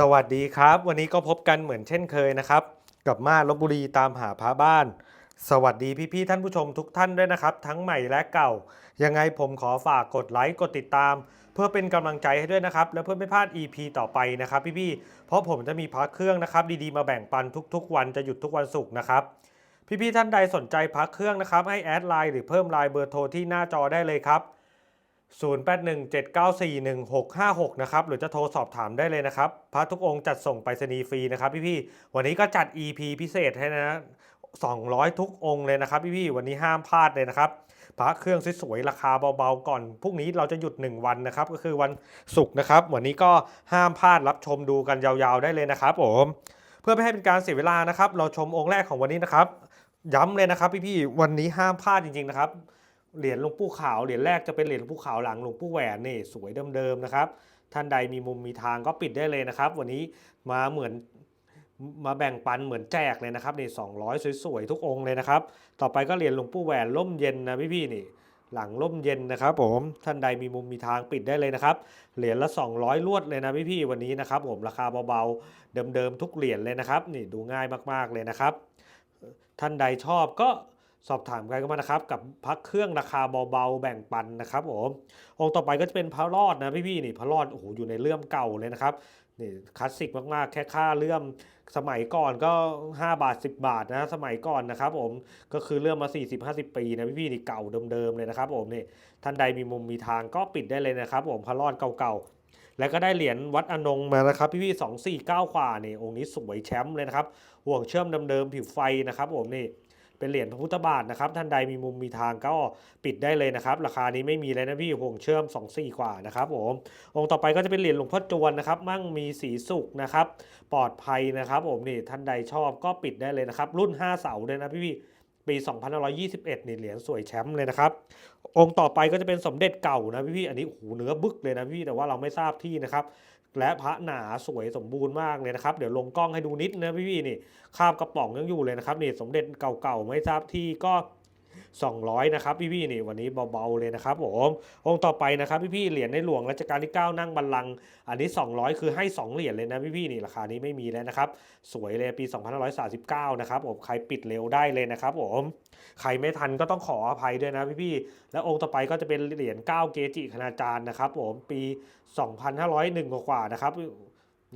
สวัสดีครับ วันนี้ก็พบกันเหมือนเช่นเคยนะครับ กับมาลบบุรีตามหาพระบ้าน สวัสดีพี่ๆท่านผู้ชมทุกท่านด้วยนะครับ ทั้งใหม่และเก่า ยังไงผมขอฝากกดไลค์กดติดตาม เพื่อเป็นกำลังใจให้ด้วยนะครับ และเพื่อไม่พลาด EP ต่อไปนะครับ พี่ๆเพราะผมจะมีพระเครื่องนะครับ ดีๆมาแบ่งปันทุก ๆ วันจะหยุดทุกวันศุกร์นะครับพี่ๆท่านใดสนใจพักเครื่องนะครับให้แอดไลน์หรือเพิ่มไลน์เบอร์โทรที่หน้าจอได้เลยครับ 0817941656 นะครับ หรือจะโทรสอบถามได้เลยนะครับ พระทุกองค์จัดส่งไปรษณีย์ฟรีนะครับพี่ๆวันนี้ก็จัด EP พิเศษให้นะ 200 ทุกองค์เลยนะครับพี่ๆวันนี้ห้ามพลาดเลยนะครับ พระเครื่องสวยๆราคาเบาๆก่อน พรุ่งนี้เราจะหยุด 1 วันนะครับ ก็คือวันศุกร์นะครับ วันนี้ก็ห้ามพลาดรับชมดูกันยาวๆได้เลยนะครับผมเพื่อไม่ให้เป็นการเสียเวลานะครับ เราชมองค์แรกของวันนี้นะครับ ย้ำเลยนะครับพี่ๆวันนี้ห้ามพลาดจริงๆนะครับ เหรียญหลวงปู่ขาวเหรียญแรกจะเป็นเหรียญหลวงปู่ขาวหลังหลวงปู่แหวนนี่สวยเดิมๆนะครับ ท่านใดมีมุมมีทางก็ปิดได้เลยนะครับ วันนี้มาเหมือนมาแบ่งปันเหมือนแจกเลยนะครับนี่200สวยๆทุกองค์เลยนะครับ ต่อไปก็เหรียญหลวงปู่แหวนล่มเย็นนะพี่ๆนี่หลังล่มเย็นนะครับผมท่านใดมีมุมมีทางปิดได้เลยนะครับเหรียญละ 200 ลวดเลยนะพี่ๆวันนี้นะครับผมราคาเบาๆเดิมๆทุกเหรียญเลยนะครับนี่ดูง่ายมากๆเลยนะครับ ท่านใดชอบก็ สอบถามกันเข้ามานะครับ กับพักเครื่องราคาเบาๆแบ่งปันนะครับผมองค์ต่อไปก็จะเป็นพระรอดนะพี่ๆนี่พระรอดโอ้โหอยู่ในเลื่อมเก่าเลยนะครับนี่คลาสสิกมากๆ แค่ค่าเลื่อมสมัยก่อนก็ 5 บาท 10 บาทนะสมัยก่อนนะครับผมก็คือเลื่อมมา 40-50 ปีนะพี่ๆนี่เก่าเดิมๆเลยนะครับผมนี่ท่านใดมีมุมมีทางก็ปิดได้เลยนะครับ ผมพระรอดเก่าๆแล้วก็ได้เหรียญวัดอนงมานะครับ พี่ๆสองสี่เก้าขวานี่องค์นี้สวยแชมป์เลยนะครับห่วงเชื่อมเดิมๆผิวไฟนะครับผมนี่ เป็นเหรียญพระพุทธบาทนะครับ ท่านใดมีมุมมีทางก็ปิดได้เลยนะครับ ราคานี้ไม่มีเลยนะพี่ห่วงเชื่อม 2 4 กว่านะครับผมองค์ต่อไปก็จะเป็นเหรียญหลวงพ่อจวนนะครับ มั่งมีสีสุกนะครับ ปลอดภัยนะครับผมนี่ท่านใดชอบก็ปิดได้เลยนะครับ รุ่น 5 เสาเลยนะพี่ๆปี2521นี่เหรียญสวยแชมป์เลยนะครับ องค์ต่อไปก็จะเป็นสมเด็จเก่านะพี่ๆอันนี้โอ้โหเนื้อบึกเลยนะพี่แต่ว่าเราไม่ทราบที่นะครับ และพระหนาสวยสมบูรณ์มากเลยนะครับเดี๋ยวลงกล้องให้ดูนิดนะพี่ๆนี่คาบกระป๋องยังอยู่เลยนะครับนี่สมเด็จเก่าๆไม่ทราบที่ก็ 200 นะครับพี่ๆนี่วันนี้เบาๆเลยนะครับผมองค์ต่อไปนะครับพี่ๆเหรียญในหลวงรัชกาลที่ 9 นั่งบัลลังก์อันนี้ 200 คือให้ 2 เหรียญเลยนะพี่ๆนี่ราคานี้ไม่มีแล้วนะครับสวยเลยปี 2539 นะครับผมใครปิดเร็วได้เลยนะครับผมใครไม่ทันก็ต้องขออภัยด้วยนะพี่ๆแล้วองค์ต่อไปก็จะเป็นเหรียญ9เกจิคณาจารย์นะครับผมปี 2501 กว่านะครับ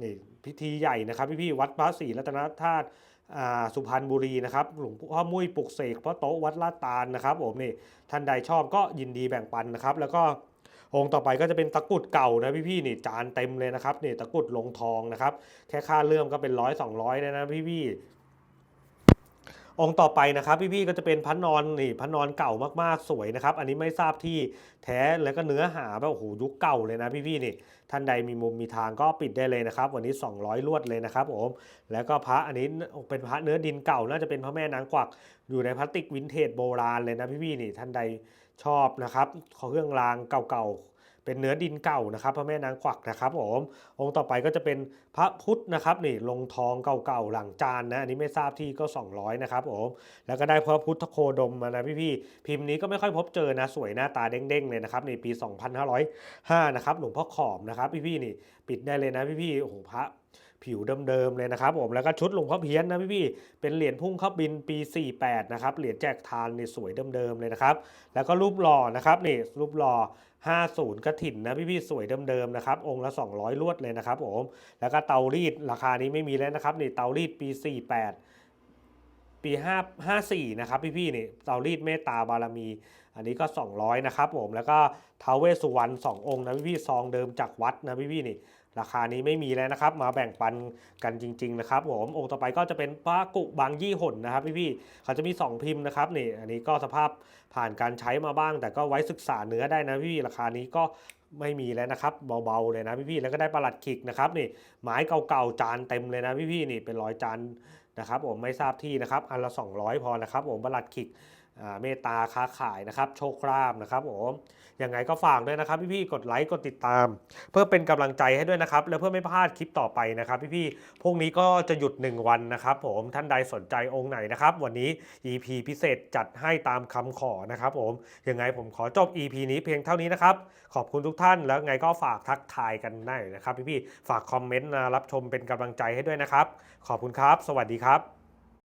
นี่ พิธีใหญ่นะครับพี่ๆวัดพระศรีรัตนธาตุสุพรรณบุรีนะครับหลวงพ่อมุ้ยปลุกเสกพระโต๊ะวัดลาดตาลนะครับผมนี่ท่านใดชอบก็ยินดีแบ่งปันนะครับ แล้วก็องค์ต่อไปก็จะเป็นตะกุดเก่านะพี่ๆนี่จานเต็มเลยนะครับนี่ตะกุดลงทองนะครับ แค่ค่าเลื่อมก็เป็นร้อยสองร้อยเลยนะพี่ๆ องค์ต่อไปนะครับพี่ๆก็จะเป็นพระนอนนี่พระนอนเก่ามากๆสวยนะครับ อันนี้ไม่ทราบที่แท้แล้วก็เนื้อหาแบบโอ้โหยุคเก่าเลยนะพี่ๆนี่ท่านใดมีมุมมีทางก็ปิดได้เลยนะครับ วันนี้ 200 ลวดเลยนะครับผมแล้วก็พระอันนี้เป็นพระเนื้อดินเก่าน่าจะเป็นพระแม่นางกวักอยู่ในพลาสติกวินเทจโบราณเลยนะพี่ๆนี่ท่านใดชอบนะครับขอเครื่องรางเก่าๆ เป็นเนื้อดินเก่านะครับ พระแม่นางกวักนะครับผมองค์ต่อไปก็จะเป็นพระพุทธนะครับนี่ลงทองเก่าๆหลังจานนะอันนี้ไม่ทราบที่ก็ 200 นะครับผมแล้วก็ได้พระพุทธโคดมมานะพี่ๆพิมพ์นี้ก็ไม่ค่อยพบเจอนะสวยหน้าตาเด้งๆเลยนะครับในปี 2505 นะครับหลวงพ่อขอมนะครับพี่ๆนี่ปิดได้เลยนะพี่ๆโอ้โหพระผิวเดิมๆเลยนะครับผมแล้วก็ชุดหลวงพ่อเพี้ยนนะพี่ๆเป็นเหรียญพุ่งเข้าบินปี 48 นะครับเหรียญแจกทานนี่สวยเดิมๆเลยนะครับ แล้วก็รูปหล่อนะครับนี่รูปหล่อ 50 กระถิ่นนะพี่ๆสวยเดิมๆนะครับ องค์ละ 200 ลวดเลยนะครับผม แล้วก็เตารีดราคานี้ไม่มีแล้วนะครับนี่เตารีดปี 48 ปี 5 54 นะครับพี่ๆนี่เตารีดเมตตาบารมี อันนี้ก็ 200 นะครับผม แล้วก็ทาเวสสุวรรณ2องค์นะพี่ๆซองเดิมจากวัดนะพี่ๆนี่ ราคานี้ไม่มีแล้วนะครับ มาแบ่งปันกันจริง ๆ นะครับผมองค์ต่อไปก็จะเป็นพระกุบางยี่หนนะครับพี่ๆเขาจะมี 2 พิมพ์นะครับนี่อันนี้ก็สภาพผ่านการใช้มาบ้าง แต่ก็ไว้ศึกษาเนื้อได้นะพี่ราคานี้ก็ไม่มีแล้วนะครับเบาๆเลยนะพี่ๆแล้วก็ได้ประหลัดขิกนะครับนี่ไม้เก่าๆจานเต็มเลยนะพี่ๆนี่เป็นร้อยจานนะครับผมไม่ทราบที่นะครับอันละ 200 พอนะครับผมประหลัดขิก เมตตาค้าขายนะครับโชคลาภนะครับผมยังไงก็ฝากด้วยนะครับพี่ๆกดไลค์กดติดตาม เพื่อเป็นกำลังใจให้ด้วยนะครับ และเพื่อไม่พลาดคลิปต่อไปนะครับพี่ๆพวกนี้ก็จะหยุด 1 วันนะครับ ผมท่านใดสนใจองค์ไหนนะครับ วันนี้ EP พิเศษจัดให้ตามคำขอนะครับ ผมยังไงผมขอจบ EP นี้เพียงเท่านี้นะครับ ขอบคุณทุกท่านแล้วไงก็ฝากทักทายกันได้นะครับ พี่ๆฝากคอมเมนต์รับชมเป็นกำลังใจให้ด้วยนะครับ ขอบคุณครับ สวัสดีครับ